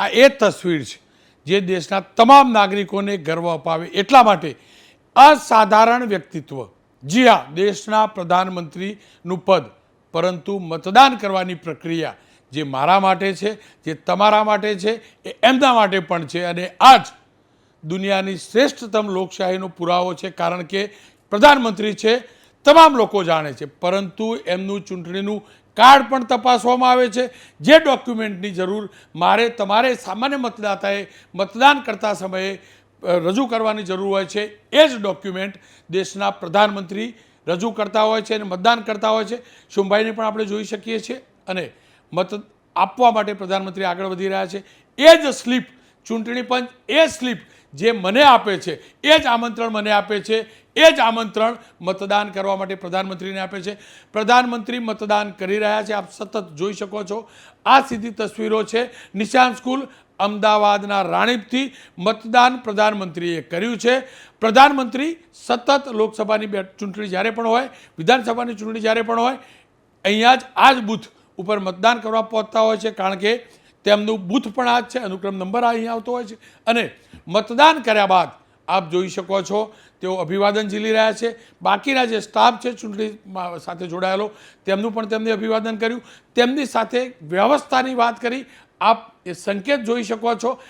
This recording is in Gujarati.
આ એ તસવીર છે જે દેશના તમામ નાગરિકોને ગર્વ અપાવે એટલા માટે અસાધારણ વ્યક્તિત્વ. જી હા, દેશના પ્રધાનમંત્રીનું પદ, પરંતુ મતદાન કરવાની પ્રક્રિયા જે મારા માટે છે, જે તમારા માટે છે, એ એમના માટે પણ છે અને આ જ દુનિયાની શ્રેષ્ઠતમ લોકશાહીનો પુરાવો છે કારણ કે પ્રધાનમંત્રી છે તમામ લોકો જાણે છે. પરંતુ એમનું ચૂંટણીનું કાર્ડ પણ તપાસવામાં આવે છે. જે ડોક્યુમેન્ટની જરૂર મારે તમારે સામાન્ય મતદાતાએ મતદાન કરતા સમયે રજૂ કરવાની જરૂર હોય છે. એ જ ડોક્યુમેન્ટ દેશના પ્રધાનમંત્રી રજૂ કરતા હોય છે અને મતદાન કરતા હોય છે. શુંભાઈને પણ આપણે જોઈ શકીએ છીએ અને મત આપવા માટે પ્રધાનમંત્રી આગળ વધી રહ્યા છે. એ જ સ્લીપ ચૂંટણી પંચ, એ સ્લીપ જે મને આપે છે, એ જ આમંત્રણ મને આપે છે. એ જ આમંત્રણ મતદાન કરવા માટે પ્રધાનમંત્રીને આપે છે. પ્રધાનમંત્રી મતદાન કરી રહ્યા છે. આપ સતત જોઈ શકો છો. આ સીધી તસવીરો છે. નિશાન સ્કૂલ અમદાવાદના રાણીપથી મતદાન પ્રધાનમંત્રીએ કર્યું છે. પ્રધાનમંત્રી સતત લોકસભાની ચૂંટણી જ્યારે પણ હોય, વિધાનસભાની ચૂંટણી જ્યારે પણ હોય, અહીંયા જ આ જ બૂથ ઉપર મતદાન કરવા પહોંચતા હોય છે. કારણ કે તેમનું બૂથ પણ આ જ છે. અનુક્રમ નંબર અહીંયા આવતો હોય છે. અને મતદાન કર્યા બાદ આપ જોઈ શકો છો. તેઓ અભિવાદન ઝીલી રહ્યા છે. બાકીના જે સ્ટાફ છે ચૂંટણી સાથે જોડાયેલો, તેમનું પણ તેમને અભિવાદન કર્યું. તેમની સાથે વ્યવસ્થાની વાત કરી. આપ એ સંકેત જોઈ શકો છો.